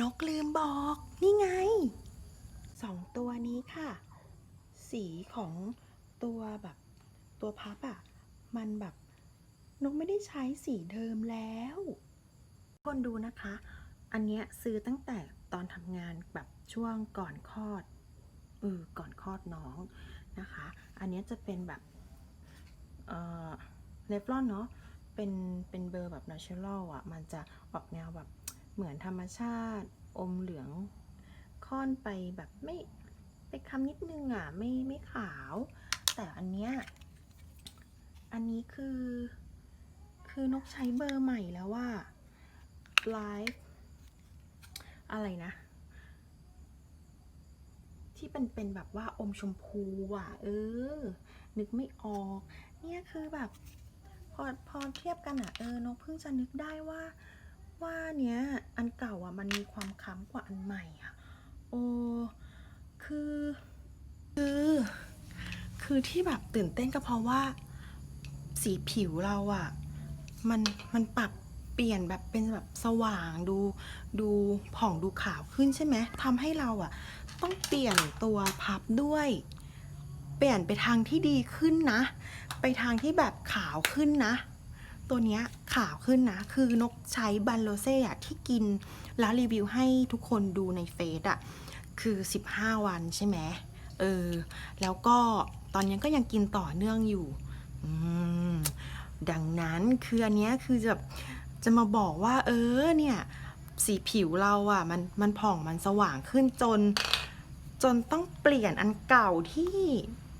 นกลืมบอก นี่ไงสองตัวนี้ค่ะ สีของตัวแบบตัวพับอะมันแบบนกไม่ได้ใช้สีเดิมแล้ว คนดูนะคะ อันเนี้ยซื้อตั้งแต่ตอนทำงานแบบช่วงก่อนคลอดเออก่อนคลอดน้องนะคะ อันเนี้ยจะเป็นแบบเอ่อเลฟลอนเนาะเป็นเป็นเบอร์แบบ natural อะ มันจะออกแนวแบบ เหมือนธรรมชาติอมเหลือง ค่อนไปแบบไม่ไปคำนิดนึงอะไม่ไม่ขาว แต่อันเนี้ยอันนี้คือ คือนกใช้เบอร์ใหม่แล้วว่า live อะไรนะ ที่เป็นเป็นแบบว่าอมชมพูอะ เออ นึกไม่ออก เนี่ยคือแบบ พอพอเทียบกันอะ เออนกเพิ่งจะนึกได้ว่า ว่าเนี้ยอันเก่าอะมันมีความค้ำกว่าอันใหม่อะโอ้คือคือคือที่แบบตื่นเต้นก็เพราะว่า สีผิวเราอะมันมันปรับเปลี่ยนแบบเป็นแบบสว่างดูดูผ่องดูขาวขึ้นใช่ไหมทำให้เราอะต้องเปลี่ยนตัวพับด้วย เปลี่ยนไปทางที่ดีขึ้นนะ ไปทางที่แบบขาวขึ้นนะ ตัวเนี้ยขาวขึ้นนะ คือนกใช้บันโลเซ่อะที่กินแล้วรีวิวให้ทุกคนดูในเฟซอะคือ 15 วันใช่ไหมเออ แล้วก็ตอนนี้ก็ยังกินต่อเนื่องอยู่ ดังนั้นคืออันเนี้ยคือจะจะมาบอกว่า เออเนี่ยสีผิวเราอะมันมันผ่องมันสว่างขึ้นจน จนต้องเปลี่ยนอันเก่าที่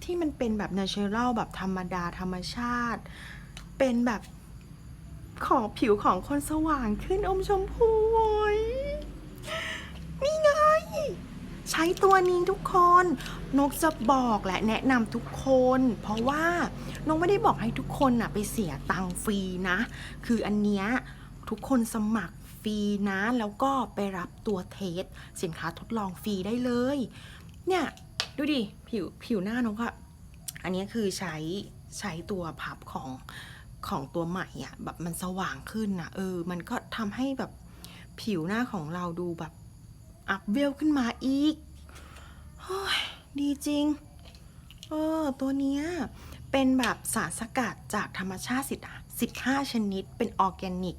ที่มันเป็นแบบ natural แบบธรรมดาธรรมชาติ เป็นแบบ ของผิวของคนสว่างขึ้นอมชมพูนี่ไง ใช้ตัวนี้ทุกคน นกจะบอกและแนะนำทุกคน เพราะว่านกไม่ได้บอกให้ทุกคนนะไปเสียตังค์ฟรีนะ คืออันเนี้ยทุกคนสมัครฟรีนะ แล้วก็ไปรับตัวเทส สินค้าทดลองฟรีได้เลย เนี่ยดูดิ ผิวผิวหน้านกอะอันนี้คือใช้ใช้ตัวพับของ ของตัวใหม่อะแบบมันสว่างขึ้นนะเออ มันก็ทำให้แบบผิวหน้าของเราดูแบบอัพเวลขึ้นมาอีกโอ้ยดีจริง เออ ตัวเนี้ยเป็นแบบสารสกัดจากธรรมชาติสิบห้าชนิด เป็นออร์แกนิก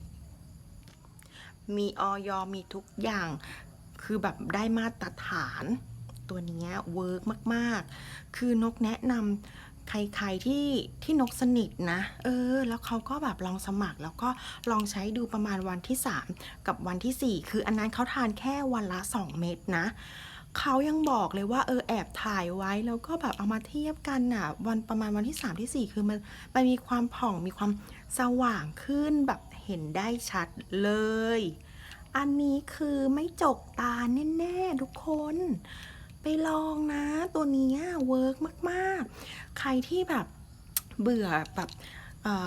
มีออยมีทุกอย่าง คือแบบได้มาตรฐาน ตัวเนี้ยเวิร์กมาก ๆ คือนกแนะนำ ใครๆที่ที่นกสนิทนะ เออ แล้วเขาก็แบบลองสมัครแล้วก็ลองใช้ดูประมาณวันที่ 3 กับวันที่ 4 คืออันนั้นเขาทานแค่วันละ 2 เม็ดนะเขายังบอกเลยว่าเออแอบถ่ายไว้แล้วก็แบบเอามาเทียบกันน่ะ วันประมาณวันที่ 3 ที่ 4 คือมันมันมีความผ่องมีความสว่างขึ้นแบบเห็นได้ชัดเลย อันนี้คือไม่จกตาแน่ ๆ ทุกคน ไปลองนะ ตัวนี้เวิร์กมาก ๆ ใครที่แบบเบื่อแบบ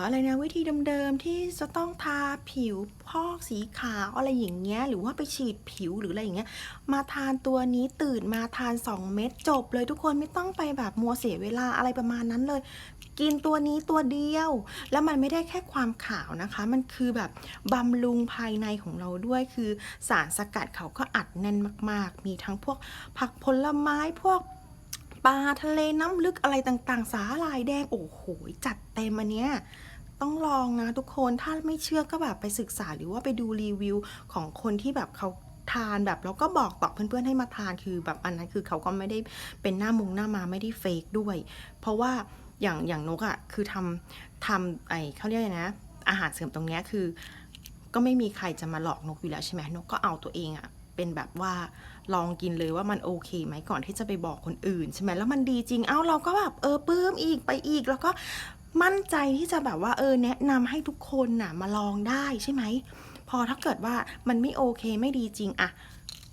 อะไรนะวิธีเดิมๆที่จะต้องทาผิวพอกสีขาวอะไรอย่างเงี้ยหรือว่าไปฉีดผิวหรืออะไรอย่างเงี้ยมาทานตัวนี้ตื่นมาทาน 2 เม็ดจบ เลยทุกคนไม่ต้องไปแบบมัวเสียเวลาอะไรประมาณนั้นเลย กินตัวนี้ตัวเดียว แล้วมันไม่ได้แค่ความขาวนะคะ มันคือแบบบำรุงภายในของเราด้วยคือสารสกัดเขาก็อัดแน่นมาก ๆ มีทั้งพวกผักผลไม้พวก ปลาทะเลน้ำลึกอะไรต่างๆ สาหร่ายแดง โอ้โห จัดเต็มอันเนี้ยต้องลองนะทุกคนถ้าไม่เชื่อก็แบบไปศึกษาหรือว่าไปดูรีวิวของคนที่แบบเขาทานแบบแล้วก็บอกต่อเพื่อนๆให้มาทานคือแบบอันนั้นคือเขาก็ไม่ได้เป็นหน้ามุงหน้ามาไม่ได้เฟกด้วย เพราะว่าอย่างอย่างนกอะ่ะคือทำทำไอเขาเรียกนะ อาหารเสริมตรงเนี้ยคือ ก็ไม่มีใครจะมาหลอกนกอยู่แล้วใช่ไหมนกก็เอาตัวเองอะ่ะ เป็นแบบว่าลองกินเลยว่ามันโอเคไหมก่อนที่จะไปบอกคนอื่นใช่ไหมแล้วมันดีจริงเอ้าเราก็แบบเออปลื้มอีกไปอีกแล้วก็มั่นใจที่จะแบบว่าเออแนะนำให้ทุกคนน่ะมาลองได้ใช่ไหมพอถ้าเกิดว่ามันไม่โอเคไม่ดีจริงอะ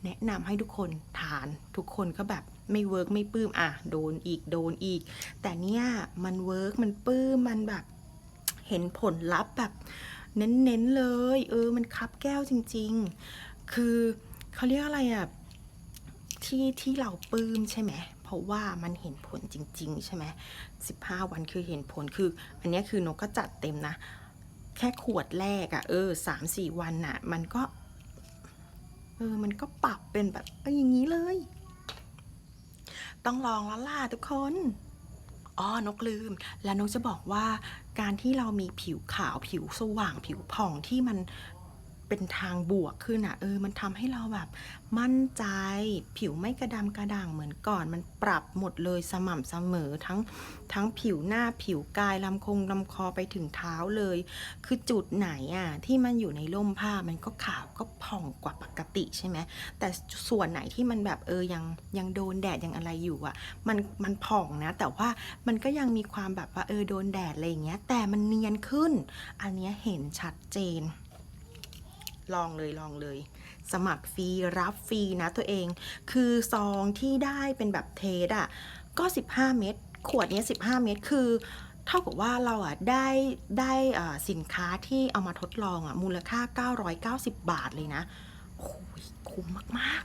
แนะนำให้ทุกคนทานทุกคนก็แบบไม่เวิร์กไม่ปลื้มอะโดนอีกโดนอีก แต่เนี่ยมันเวิร์กมันปลื้มมันแบบเห็นผลลัพธ์แบบเน้นๆเลย เออมันคับแก้วจริง ๆ คือ เขาเรียกอะไรอะที่ที่เราปลื้มใช่ไหมเพราะว่ามันเห็นผลจริง ๆ ใช่ไหมสิบห้าวันคือเห็นผลคือ อันนี้คือนกก็จัดเต็มนะ แค่ขวดแรกอะ่ะเออสามสี่วันน่ะ มันก็ เออ มันก็ปรับเป็นแบบเอออย่างนี้เลย ต้องลองแล้วล่ะทุกคนอ๋อนกลืม แล้วนกจะบอกว่าการที่เรามีผิวขาวผิวสว่างผิวผ่องที่มัน เป็นทางบวกขึ้นอะเออ มันทำให้เราแบบมั่นใจ ผิวไม่กระดำกระด่างเหมือนก่อน มันปรับหมดเลยสม่ำเสมอทั้งทั้งผิวหน้าผิวกายลำคงลำคอไปถึงเท้าเลย คือจุดไหนอะที่มันอยู่ในร่มผ้ามันก็ขาวก็ผ่องกว่าปกติใช่ไหมแต่ส่วนไหนที่มันแบบเออยังยังโดนแดดยังอะไรอยู่อะ มันมันผ่องนะ แต่ว่ามันก็ยังมีความแบบว่าเออโดนแดดอะไรอย่างเงี้ยแต่มันเนียนขึ้น อันเนี้ยเห็นชัดเจน ลองเลยลองเลย สมัครฟรีรับฟรีนะตัวเอง คือซองที่ได้เป็นแบบเทสอะก็ 15 เม็ดขวดนี้15 เม็ดคือเท่ากับว่าเราอะได้ได้สินค้าที่เอามาทดลองอะมูลค่า 990 บาทเลยนะโอ้ยคุ้มมาก